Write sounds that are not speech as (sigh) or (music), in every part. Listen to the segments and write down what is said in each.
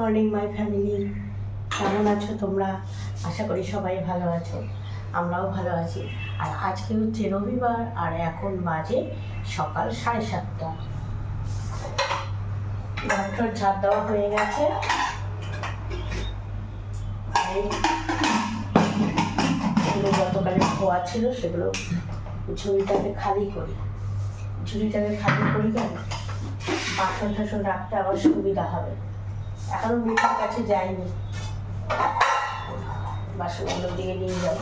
Morning my family কেমন আছো তোমরা? আশা করি সবাই ভালো আছো, আমরাও ভালো আছি। আর আজকে হচ্ছে রবিবার, আর এখন বাজে সকাল সাড়ে সাতটা। ঘরটার ঝাড় দেওয়া হয়ে গেছে। গতকালে খোয়া ছিল, সেগুলো ঝুড়িটাকে খালি করি। ঝুড়িটাকে খালি করি কেন? বাসন টাসন রাখতে আবার সুবিধা হবে। এখনও মিঠার কাছে যাইনি। বাসনগুলো দিয়ে নিয়ে যাব।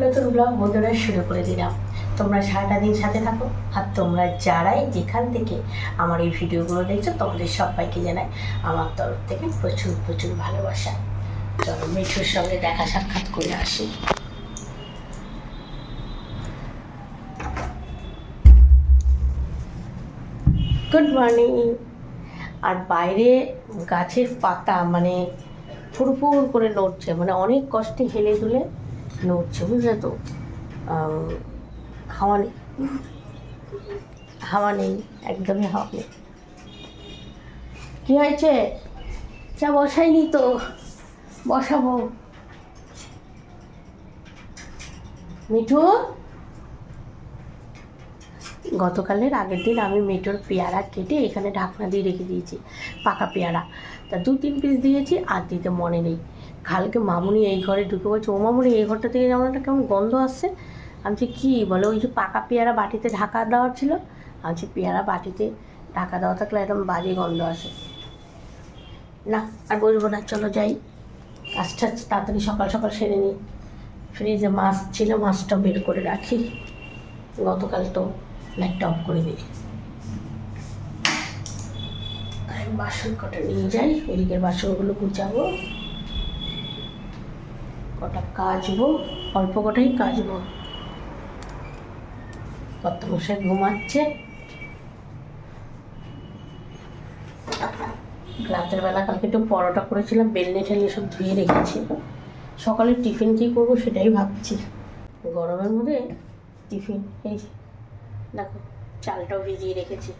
নতুন ব্লগ বন্ধুরা শুরু করে দিলাম। তোমরা সারাটা দিন সাথে থাকো আর তোমরা যারাই যেখান থেকে আমার এই ভিডিওগুলো দেখছ, তোমাদের সবাইকে জানাই আমার তরফ থেকে প্রচুর প্রচুর ভালোবাসা। চলো মিঠুর সঙ্গে দেখা সাক্ষাৎ করে আসি। মর্নিং আর বাইরে গাছের পাতা মানে ফুরফুর করে নড়ছে মানে অনেক কষ্টে হেলে দুলে নড়ছে, বুঝলে তো? হাওয়া নেই। হাওয়া নেই, একদমই হাওয়া নেই। কী হয়েছে? চা বসাইনি তো, বসাবো। মিঠু? গতকালের আগের দিন আমি মেটোর পেয়ারা কেটে এখানে ঢাকনা দিয়ে রেখে দিয়েছি পাকা পেয়ারা। তা দু তিন পিস দিয়েছি আর দিতে মনে নেই। কালকে মামুনি এই ঘরে ঢুকে বলছে ও মামুনি এই ঘরটা থেকে যেমন একটা কেমন গন্ধ আসছে? আমি বলছি, কী বলে ওই যে পাকা পেয়ারা বাটিতে ঢাকা দেওয়ার ছিল? আমি বলছি, পেয়ারা বাটিতে ঢাকা দেওয়া থাকলে একদম বাজে গন্ধ আসে। না আর বলব না চলো যাই। কাজটা তাড়াতাড়ি সকাল সকাল সেরে নিই ফ্রিজে মাছ ছিল মাছটা বের করে রাখি। গতকাল তো লাইটটা অফ করে দিই। আমি বাসন কটা নিয়ে যাই ওইদিকের বাসনগুলো গুছাবো। কটা কাচবো, অল্প কটাই কাচবো। কত মশাই ঘুমাচ্ছে। রাতের বেলা কালকে একটু পরোটা করেছিলাম, বেলনে ঠেলে সব ধুয়ে রেখেছি। সকালে টিফিন কী করব সেটাই ভাবছি। গরমের মধ্যে টিফিন, এই দেখো, চালটাও ভিজিয়ে রেখেছি।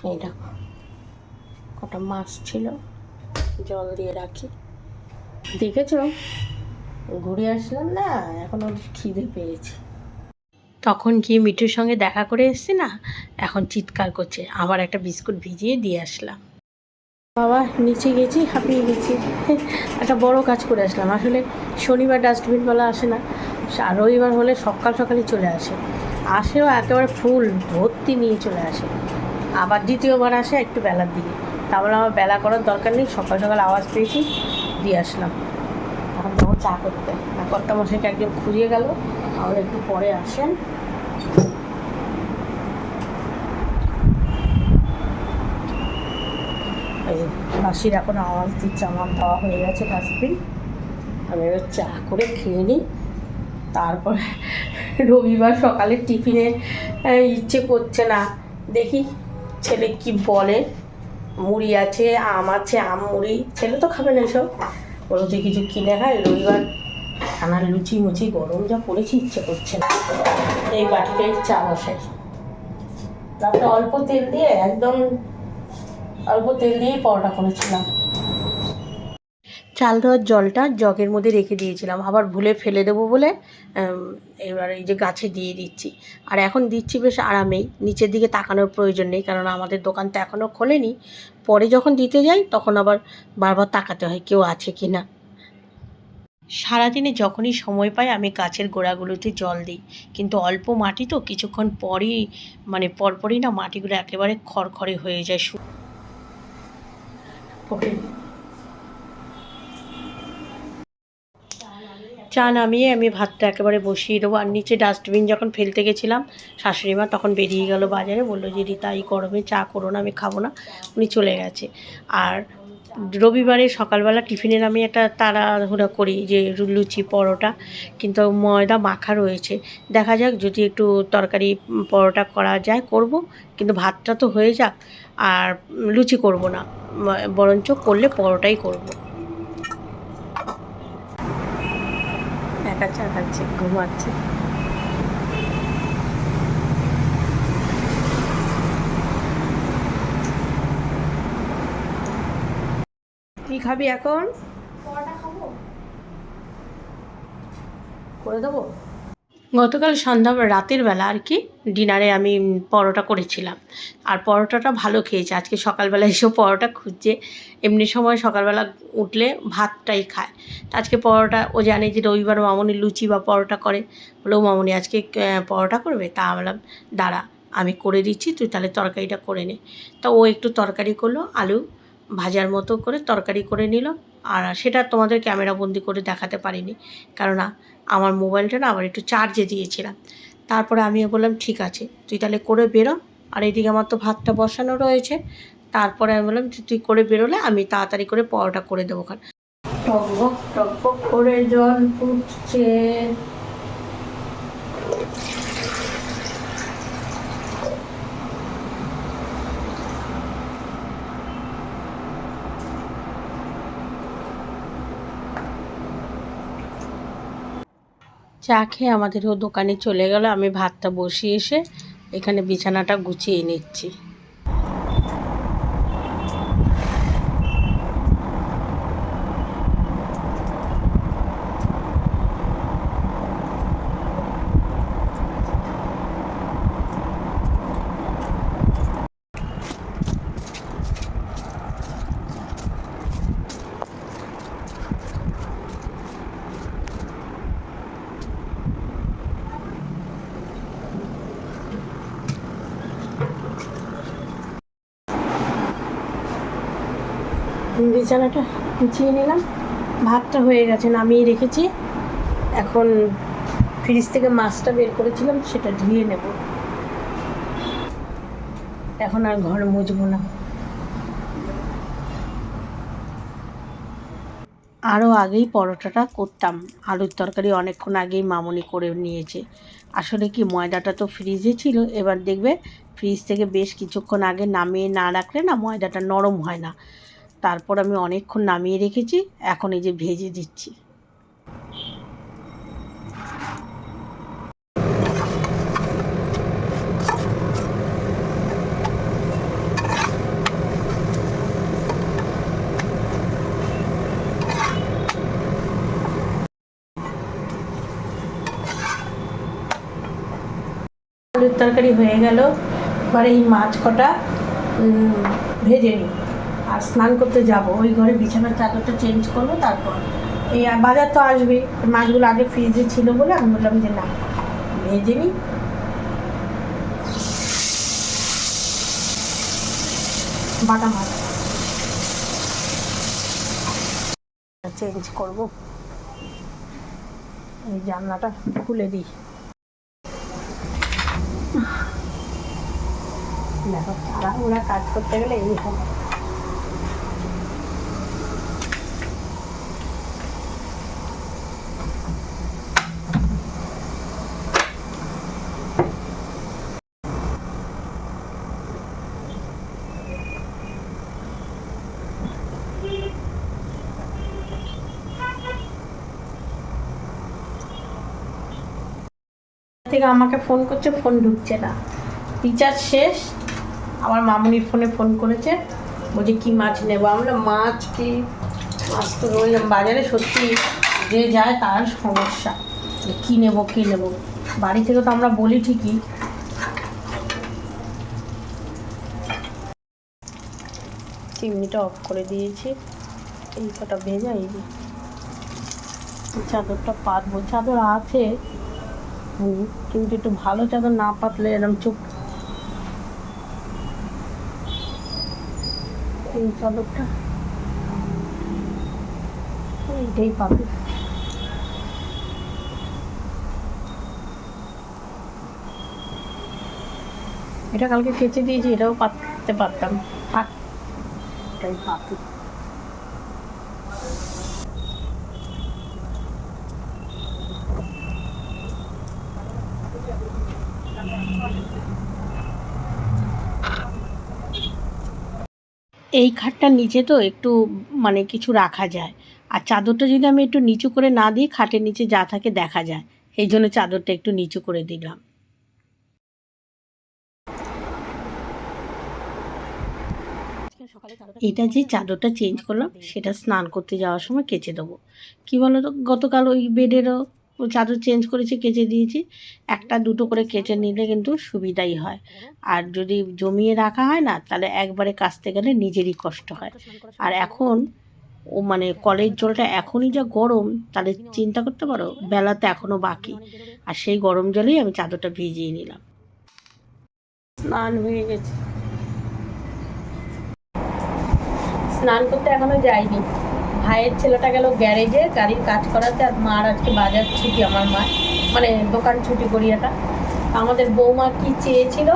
এই দেখো, কটা মাছ ছিল, জল দিয়ে রাখি। দেখেছ? ঘুরে আসলাম না, এখনও খিদে পেয়েছি। তখন গিয়ে মিঠুর সঙ্গে দেখা করে এসছি না, এখন চিৎকার করছে, আবার একটা বিস্কুট ভিজিয়ে দিয়ে আসলাম। বাবা, নিচে গেছি, হাঁপিয়ে গেছি। একটা বড় কাজ করে আসলাম। আসলে শনিবার ডাস্টবিনওয়ালা আসে না। আর রবিবার হলে সকাল সকালই চলে আসে। আসেও একেবারে ফুল ভর্তি নিয়ে চলে আসে। আবার দ্বিতীয়বার আসে একটু বেলার দিকে। তারপরে আমার বেলা করার দরকার নেই, সকাল সকাল আওয়াজ পেয়েছি, দিয়ে আসলাম। এখন তখন চা করতে। কর্তা মশাইকে একজন খুঁজিয়ে গেল। আর একটু পরে আসেন। মাসির এখন আওয়াজ দিচ্ছে, আমার দেওয়া হয়ে গেছে ডাস্টবিন। আমি এবার চা করে খেয়ে নিই। তারপর রবিবার সকালে টিফিনে ইচ্ছে করছে না। দেখি ছেলে কি বলে। মুড়ি আছে, আম আছে, আম, মুড়ি। ছেলে তো খাবে না এসব। বলো যে কিছু কিনে খায় রবিবার খানার লুচি মুচি গরম যা পড়েছে ইচ্ছে করছে না। এই বাটিটাই চা বসাই। তারপরে অল্প তেল দিয়ে একদম অল্প তেল দিয়েই পরোটা করেছিলাম। চাল ধোয়ার জলটা জগের মধ্যে রেখে দিয়েছিলাম। আবার ভুলে ফেলে দেবো বলে এবার এই যে গাছে দিয়ে দিচ্ছি। আর এখন দিচ্ছি বেশ আরামেই। নিচের দিকে তাকানোর প্রয়োজন নেই, কারণ আমাদের দোকান তো এখনও খোলেনি। পরে যখন দিতে যাই, তখন আবার বারবার তাকাতে হয় কেউ আছে কি না। সারাদিনে যখনই সময় পাই, আমি গাছের গোড়াগুলোতে জল দিই। কিন্তু অল্প মাটি তো, কিছুক্ষণ পরই মানে পরপরই না, মাটিগুলো একেবারে খড়খড়ে হয়ে যায়। চা নামিয়ে আমি ভাতটা একেবারে বসিয়ে দেবো। আর নিচে ডাস্টবিন যখন ফেলতে গেছিলাম শাশুড়ি মা তখন বেরিয়ে গেল বাজারে, বলল যে, রিতা, এই গরমে চা করো না, আমি খাব না। উনি চলে গেছে। আর রবিবারে সকালবেলা টিফিনের আমি একটা তাড়াহুড়া করি যে, লুচি, পরোটা, কিন্তু ময়দা মাখা রয়েছে। দেখা যাক যদি একটু তরকারি, পরোটা করা যায়, করব। কিন্তু ভাতটা তো হয়ে যাক। আর লুচি করব না বরঞ্চ করলে পরোটাই করব। একা চা খাচ্ছে ঘুমাচ্ছে। কি খাবি এখন? করে দেবো? গতকাল সন্ধ্যা রাতের বেলা আর কি ডিনারে আমি পরোটা করেছিলাম। আর পরোটাটা ভালো খেয়েছে। আজকে সকালবেলা এসেও পরোটা খুঁজছে। এমনি সময় সকালবেলা উঠলে ভাতটাই খায়। তা আজকে পরোটা, ও জানে যে রবিবার মামনি লুচি বা পরোটা করে। বলেও মামনি, আজকে পরোটা করবে? তা বললাম, দাঁড়া, আমি করে দিচ্ছি, তুই তাহলে তরকারিটা করে নে। তা ও একটু তরকারি করল, আলু ভাজার মতো করে তরকারি করে নিল। আর সেটা তোমাদের ক্যামেরা বন্দি করে দেখাতে পারিনি। কেননা, আমার মোবাইলটা না আবার একটু চার্জে দিয়েছিলাম। তারপরে আমিও বললাম, ঠিক আছে, তুই তাহলে করে বেরো। আর এদিকে আমার তো ভাতটা বসানো রয়েছে। তারপরে আমি বললাম, তুই করে বেরোলে আমি তাড়াতাড়ি করে পরোটা করে দেবো খান টকবক টকবক করে জল ফুটছে। চা খেয়ে আমাদেরও দোকানে চলে গেল। আমি ভাতটা বসিয়ে এসে এখানে বিছানাটা গুছিয়ে নিচ্ছি। বিছানাটা গুছিয়ে নিলাম। ভাতটা হয়ে গেছে, নামিয়ে রেখেছি। এখন ফ্রিজ থেকে মাছটা বের করেছিলাম, সেটা ধুয়ে নেব। এখন আর ঘর মুছবো না। আরও আগেই পরোটাটা করতাম। আলুর তরকারি অনেকক্ষণ আগেই মামনি করে নিয়েছে। আসলে কি, ময়দাটা তো ফ্রিজে ছিল। এবার দেখবে, ফ্রিজ থেকে বেশ কিছুক্ষণ আগে নামিয়ে না রাখলে না ময়দাটা নরম হয় না। তারপর আমি অনেকক্ষণ নামিয়ে রেখেছি, এখন এই যে ভেজে দিচ্ছি। আলুর তরকারি হয়ে গেল, এবার এই মাছ কটা ভেজে নিই। আর স্নান করতে যাব, ওই ঘরে বিছানার চাদরটা চেঞ্জ করব, তারপর এই বাজার তো আসবে। মাছগুলো আগে ফ্রিজে ছিল বলে আমি বললাম যে না, ভেজে নিই। বাটা মাছ। চেঞ্জ করব। এই জানলাটা খুলে দিই। দেখো ওরা কাজ করতে গেলে এই হয় থেকে আমাকে ফোন করছে ফোন ঢুকছে না। রিচার্জ শেষ। আমার মামুনির ফোনে ফোন করেছে। বলছে, কি মাছ নেব? আমরা, মাছ কি? মাছ তো রইলাম বাজারে। সত্যি যে যায় তার সমস্যা। যে কী নেব কী নেব? বাড়ি থেকে তো আমরা বলি ঠিকই। চিমনিটা অফ করে দিয়েছি। এই কটা ভেজা, এই। চাদরটা পাতবো। চাদর আছে। কিন্তু একটু ভালো চাদর না পাতলে এরকম চুপ এই চাদরটা এইটাই পাবে। এটা কালকে কেচে দিয়েছি, এটাও পাততে পারতাম। এটাই পাতি এই খাটটার নিচে তো একটু মানে কিছু রাখা যায়। আর চাদরটা যদি আমি একটু নিচু করে না দিই, খাটের নিচে যা থাকে দেখা যায়। এই জন্য চাদরটা একটু নিচু করে দিলাম। এটা যে চাদরটা চেঞ্জ করলাম, সেটা স্নান করতে যাওয়ার সময় কেচে দেবো। কী বলো তো গতকাল ওই বেডেরও চাদর চেঞ্জ করেছি, কেচে দিয়েছি। একটা দুটো করে কেচে নিলে কিন্তু সুবিধাই হয়। আর যদি জমিয়ে রাখা হয় না, তাহলে একবারে কাচতে গেলে নিজেরই কষ্ট হয়। আর এখন, ও মানে কলের জলটা এখনই যা গরম, তাহলে চিন্তা করতে পারো বেলাতে এখনও বাকি। আর সেই গরম জলেই আমি চাদরটা ভিজিয়ে নিলাম। স্নান হয়ে গেছে। স্নান করতে এখনও যাইনি। ভাইয়ের ছেলেটা গেল গ্যারেজে গাড়ির কাজ করাতে আর মার আজকে বাজার ছুটি আমার মা মানে দোকান ছুটি করিয়াটা আমাদের বৌমা কি চেয়েছিল?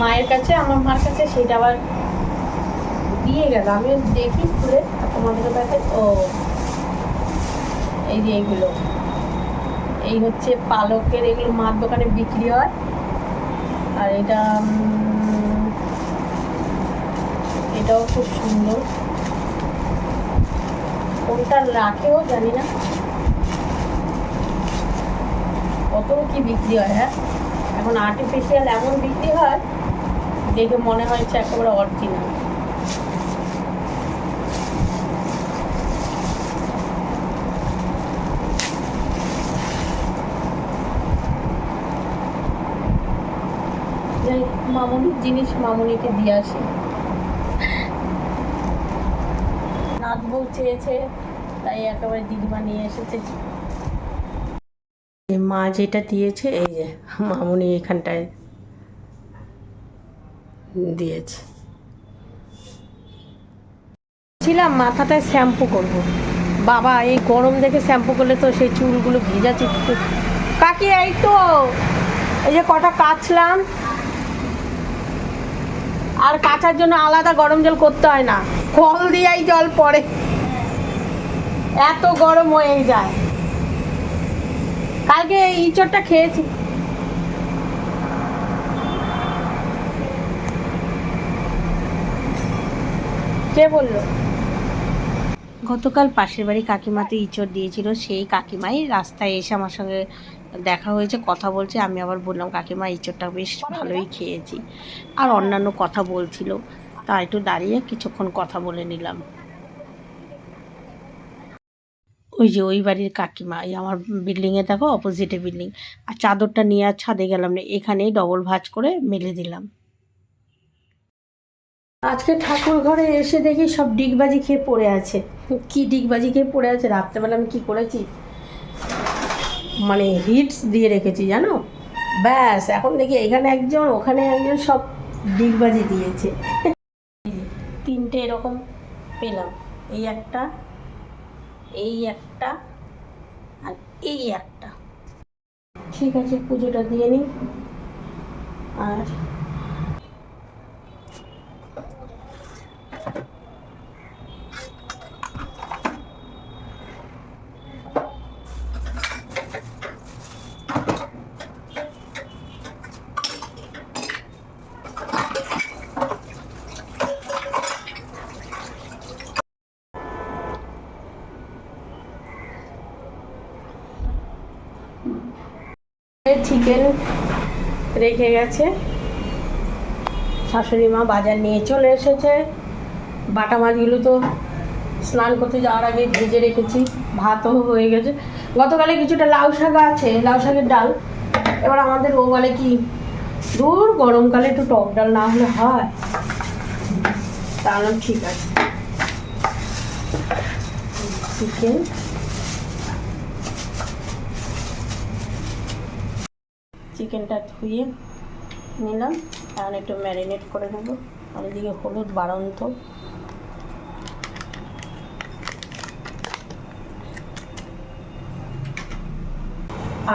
মায়ের কাছে, আমার মার কাছে, সেটা আবার দিয়ে গেল। আমি দেখি খুলে তোমাদের কাছে ও, এই যে এইগুলো এই হচ্ছে পালকের, এগুলো মার দোকানে বিক্রি হয়। আর এটা এটাও খুব সুন্দর। কোনটা রাখেও জানি না। কত কি বিক্রি হয় হ্যাঁ? এখন আর্টিফিশিয়াল এমন বিক্রি হয়, দেখে মনে হচ্ছে একেবারে অরিজিনাল মামুনির জিনিস মামুনিকে দিয়ে আসি। বউ চেয়েছে তাই একেবারে দিদিমা নিয়ে এসেছে। মা যেটা দিয়েছে এই যে মামুনি এখানটায় দিয়েছে। ছিলাম মাথাটায় শ্যাম্পু করব। বাবা এই গরম দেখে শ্যাম্পু করলে তো সেই চুলগুলো ভিজা চিটকে কাকি এই তো এই যে কটা কাচলাম। আর কাচার জন্য আলাদা গরম জল করতে হয় না। কল দিয়াই জল পড়ে। এত গরম হয়ে যায়। কালকে ইঁচড়টা খেয়েছি। কে বলল? গতকাল পাশের বাড়ি কাকিমাতে ইঁচড় দিয়েছিল, সেই কাকিমাই রাস্তায় এসে আমার সঙ্গে দেখা হয়েছে, কথা বলছে। আমি আবার বললাম, কাকিমা, ইঁচড়টা বেশ ভালোই খেয়েছি। আর অন্যান্য কথা বলছিল। তা একটু দাঁড়িয়ে কিছুক্ষণ কথা বলে নিলাম। ওই যে ওই বাড়ির কাকিমা, এই আমার বিল্ডিংয়ে দেখো অপোজিটে বিল্ডিং। আর চাদরটা নিয়ে আর ছাদে গেলাম না, এখানেই ডবল ভাঁজ করে মেলে দিলাম। আজকে ঠাকুর ঘরে এসে দেখি সব ডিগবাজি খেয়ে পড়ে আছে। কি ডিগবাজি খেয়ে পড়ে আছে? রাত্রেবেলা আমি কি করেছি? মানে হিটস দিয়ে রেখেছি, জানো? ব্যাস, এখন দেখি এখানে একজন, ওখানে একজন সব ডিগবাজি দিয়েছে। তিনটে এরকম পেলাম। এই একটা এই একটা, আর এই একটা। ঠিক আছে, পুজোটা দিয়ে নিই। আর চিকেন রেখে গেছে। শাশুড়ি মা বাজার নিয়ে চলে এসেছে। বাটা মাছগুলো তো স্নান করতে যাওয়ার আগে ভেজে রেখেছি। ভাতও হয়ে গেছে। গতকালে কিছুটা লাউ শাক আছে, লাউ শাকের ডাল। এবার আমাদের ও বলে কি দূর গরমকালে একটু টক ডাল না হলে হয়। তাহলে ঠিক আছে। চিকেন চিকেনটা ধুয়ে নিলাম এখন একটু ম্যারিনেট করে নেব। আর এদিকে হলুদ বাড়ন্ত।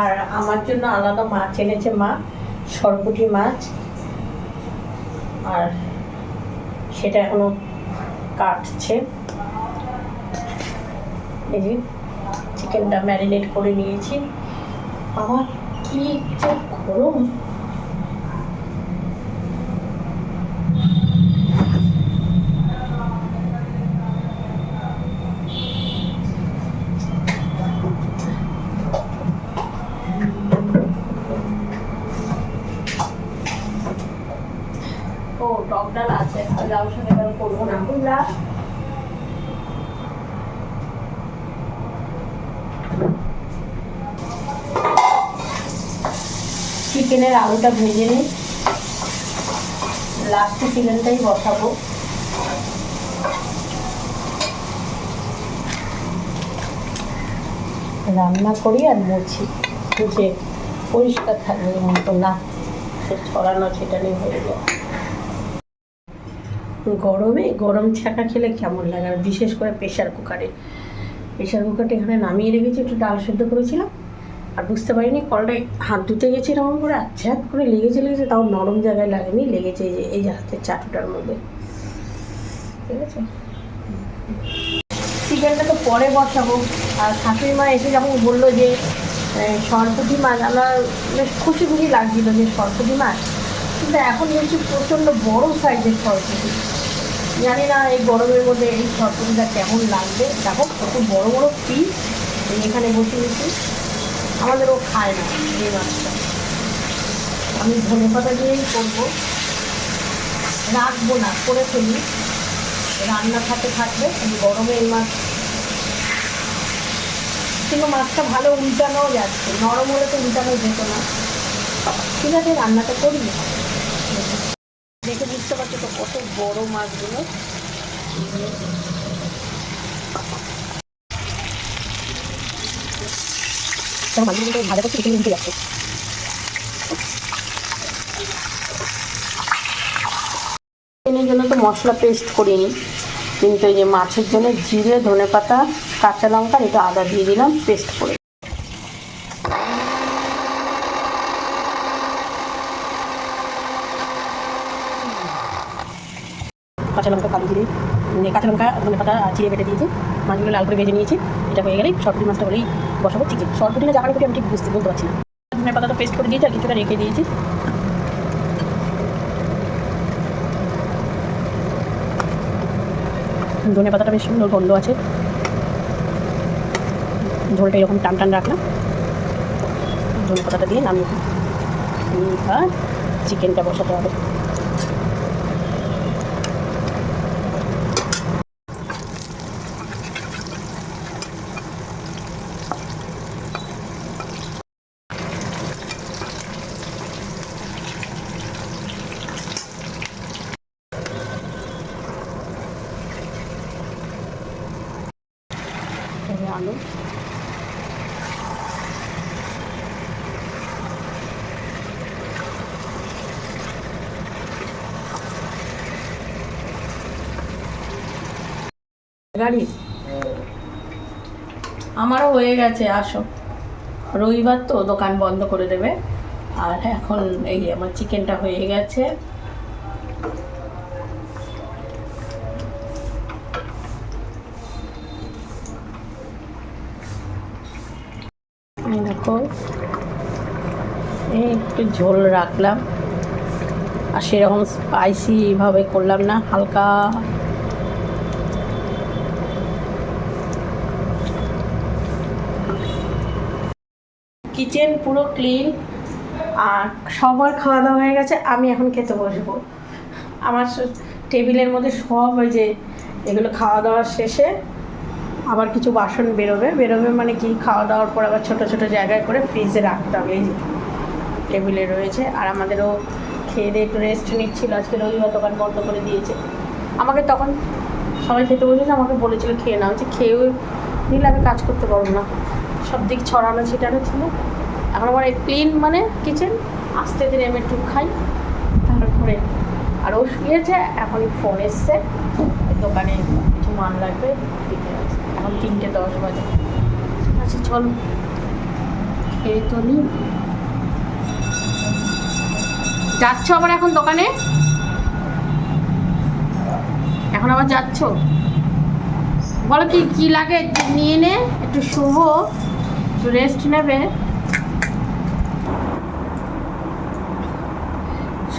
আর আমার জন্য আলাদা মাছ এনেছে মা, সরপুটি মাছ। আর সেটা এখনও কাটছে। এই যে, চিকেনটা ম্যারিনেট করে নিয়েছি। আমার কি করো ও টক ডাল আছে লাউ সাথে করব না। লাস্ট চিকেনের আলুটা ভেজে নিই। লাস্টে চিকেনটাই বসাবো। রান্না করি আর মুছি। মুছে পরিষ্কার থাকবে এমন তো না, সে ছড়ানো ছিটানি হয়ে যায়। গরমে গরম ছাকা খেলে কেমন লাগে? আর বিশেষ করে প্রেশার কুকারে প্রেশার কুকারটা এখানে নামিয়ে রেখেছি, একটু ডাল সেদ্ধ করেছিলাম। আর বুঝতে পারিনি কলটায় হাত ধুতে গেছি এরকম করে আচ্ছা করে লেগেছে লেগেছে, তাও নরম জায়গায় লাগেনি, লেগেছে এই যে, এই হাতের চাটুটার মধ্যে। ঠিক আছে? চিকেনটা তো পরে বসাবো। আর শাশুড়ি মা এসে যখন বলল যে সরস্বতী মাছ আমার বেশ খুশি খুশি লাগছিল যে সরস্বতী মাছ কিন্তু এখন দেখছি প্রচণ্ড বড় সাইজের সরস্বতী। জানি না এই গরমের মধ্যে এই সরস্বতীটা কেমন লাগবে। দেখো কত বড় বড় পিস এখানে বসে গেছি আমাদেরও খায় না এই মাছটা। আমি ধনে পাতা দিয়েই করব। রাখব না, করে ফেলি। রান্না খাতে থাকবে গরমে এই মাছ। কিন্তু মাছটা ভালো উল্টানোও যাচ্ছে, নরম হলে তো উল্টানো যেত না। ঠিক আছে, রান্নাটা করি। দেখে বুঝতে পারছ তো কত বড় মাছগুলো। মাছগুলো ভাজা চিকেন যাচ্ছে। চিকেনের জন্য তো মশলা পেস্ট করিনি। কিন্তু এই যে মাছের জন্য জিরে ধনে পাতা কাঁচা লঙ্কা এটা আদা দিয়ে দিলাম পেস্ট করে। কাঁচা লঙ্কা কালো মানে কাঁচা লঙ্কা, ধনে পাতা জিরে বেটে দিয়েছি। মাছগুলো লাল করে ভেজে নিয়েছি। এটা হয়ে গেলেই সরপুরি মাছটা হলেই বসাবো। চিকেন সরপুরি না জাকারি করে আমি ঠিক বুঝতে বলতে পারছি না। ধনে পাতাটা পেস্ট করে দিয়েছি আর কিছুটা রেখে দিয়েছি। ধনে পাতাটা বেশ সুন্দর গন্ধ আছে। ঝোলটা এরকম টান টান রাখলাম। ধনে পাতাটা দিয়ে নামিয়ে দিই। আর চিকেনটা বসাতে হবে। তবে আলু। গাড়ি? আমারও হয়ে গেছে, আসো। রবিবার তো দোকান বন্ধ করে দেবে। আর এখন এই আমার চিকেনটা হয়ে গেছে এই দেখো একটু ঝোল রাখলাম। আর সেরকম স্পাইসিভাবে করলাম না, হালকা। কিচেন পুরো ক্লিন আর সবার খাওয়া দাওয়া হয়ে গেছে, আমি এখন খেতে বসবো। আমার টেবিলের মধ্যে সব ওই যে এগুলো খাওয়া দাওয়ার শেষে আবার কিছু বাসন বেরোবে। বেরোবে মানে কি? খাওয়া দাওয়ার পর আবার ছোটো ছোটো জায়গায় করে ফ্রিজে রাখতে হবে। এই যে টেবিলে রয়েছে। আর আমাদেরও খেয়ে দিয়ে একটু রেস্ট নিচ্ছিল। আজকে রবিবার দোকান বন্ধ করে দিয়েছে। আমাকে তখন সবাই খেতে বসেছে, আমাকে বলেছিল খেয়ে নাও। যে খেয়েও নিলে আমি কাজ করতে পারব না। সব দিক ছড়ানো ছিটানো ছিল। এখন আমার ক্লিন মানে কিচেন আস্তে ধীরে আমি একটু খাই। তারপরে আর ও শুয়েছে, এখনই ফোন এসছে। দোকানে কিছু মাল লাগবে এখন তিনটে দশ বাজে। আচ্ছা চলো। খেয়ে তো নি। যাচ্ছ আবার এখন দোকানে? এখন আবার যাচ্ছ? বলো কি কি লাগে নিয়ে নে, একটু শুভ, একটু রেস্ট নেবে।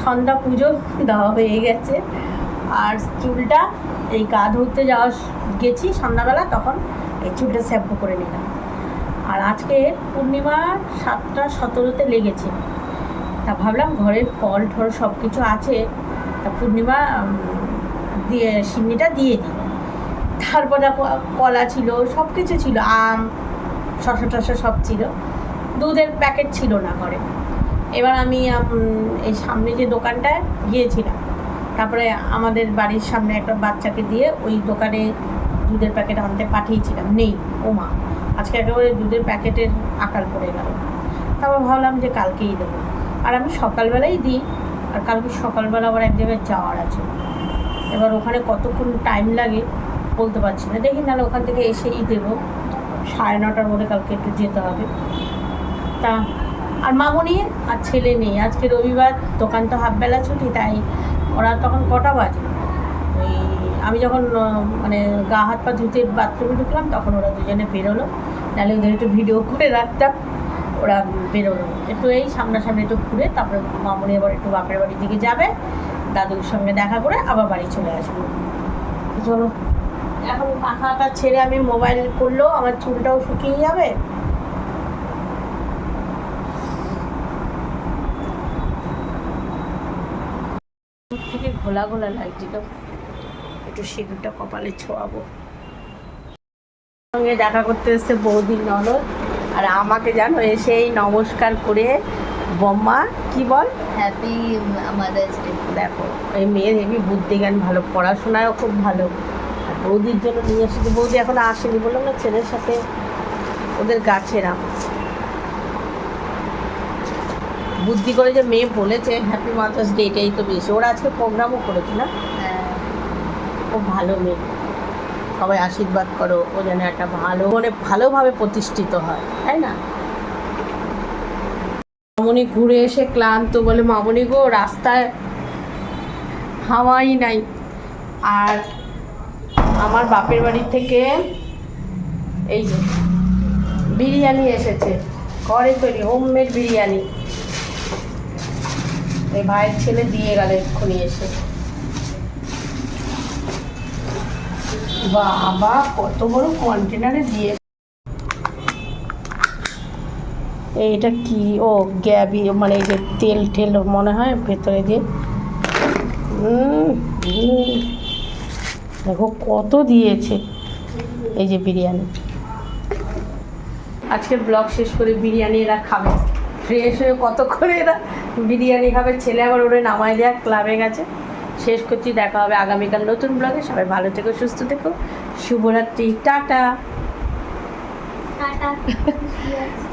সন্ধ্যা পুজো দেওয়া হয়ে গেছে। আর চুলটা এই গা ধুতে যাওয়া গেছি সন্ধ্যাবেলা তখন এই চুলটা শ্যাম্পু করে নিলাম। আর আজকে পূর্ণিমা সাতটা সতেরোতে লেগেছে। তা ভাবলাম ঘরের ফল ঠল সব কিছু আছে, তা পূর্ণিমা দিয়ে সিমনিটা দিয়ে দিই। তারপরে কলা ছিল সব কিছু ছিল, আম শশা টশা সব ছিল। দুধের প্যাকেট ছিল না ঘরে। এবার আমি এই সামনে যে দোকানটায় গিয়েছিলাম তারপরে আমাদের বাড়ির সামনে একটা বাচ্চাকে দিয়ে ওই দোকানে দুধের প্যাকেট আনতে পাঠিয়েছিলাম। নেই ওমা আজকে একেবারে দুধের প্যাকেটের আকার পড়ে গেল। তারপর ভাবলাম যে কালকেই দেবো। আর আমি সকালবেলাই দিই, আর কালকে সকালবেলা আবার এক জায়গায় যাওয়ার আছে। এবার ওখানে কতক্ষণ টাইম লাগে বলতে পারছি না। দেখি নাহলে ওখান থেকে এসেই দেবো। সাড়ে নটার মধ্যে কালকে একটু যেতে হবে। তা, আর মামনি আর ছেলে নেই। আজকে রবিবার, দোকান তো হাফবেলা ছুটি, তাই ওরা তখন কটা বাজে? ওই আমি যখন মানে গা হাত পা ধুতে বাথরুমে ঢুকলাম, তখন ওরা দুজনে বেরোলো। নাহলে ওদের একটু ভিডিও করে রাখতাম, ওরা বেরোলো। একটু এই সামনাসামনি একটু ঘুরে, তারপরে মামনি আবার একটু বাপের বাড়ির দিকে যাবে, দাদুর সঙ্গে দেখা করে আবার বাড়ি চলে আসব। চলো। এখন পাখাটা ছেড়ে আমি মোবাইল করলেও আমার চুলটাও শুকিয়ে যাবে দূর থেকে ঘোলা ঘোলা লাগছিল। একটু সিঁদুরটা কপালে ছোঁয়াবো। সঙ্গে দেখা করতে এসছে বৌদির ননদ। আর আমাকে জানো এসেই নমস্কার করে বম্মা কি বল? হ্যাপি মাদার্স ডে দেখো এই মেয়ের হেবি বুদ্ধি জ্ঞান ভালো পড়াশোনায়ও খুব ভালো। আর বৌদির জন্য নিয়ে এসেছি বৌদি এখন আসেনি বললাম না ছেলের সাথে ওদের গাছের আম বুদ্ধি করে যে মেয়ে বলেছে হ্যাপি মাদার্স ডে এটাই তো বেশি। ওরা আজকে প্রোগ্রামও করেছে না? খুব ভালো মেয়ে। সবাই আশীর্বাদ করো ও যেন একটা ভালো মানে ভালোভাবে প্রতিষ্ঠিত হয় তাই না? মামনি ঘুরে এসে ক্লান্ত বলে মামনি গো রাস্তায় হাওয়াই নাই। আর আমার বাপের বাড়ি থেকে এই যে বিরিয়ানি এসেছে। ঘরে তৈরি হোমমেড বিরিয়ানি। এই ভাইয়ের ছেলে দিয়ে গেল এক্ষুনি এসে। বাবা, কত বড় কন্টেনারে দিয়ে এইটা কি? ও, গ্যাবি মানে এই যে তেল টেল মনে হয় ভেতরে দিয়ে। দেখো কত দিয়েছে এই যে বিরিয়ানি। আজকের ব্লগ শেষ করে বিরিয়ানি এরা খাবে। ফ্রেশ হয়ে কত করে এরা বিরিয়ানি খাবে ছেলে আবার ওরে নামায় দেওয়া ক্লাবে গেছে। শেষ করছি দেখা হবে আগামীকাল নতুন ব্লগে সবাই ভালো থেকো সুস্থ থেকো। শুভরাত্রি টাটা। টাটা। (laughs)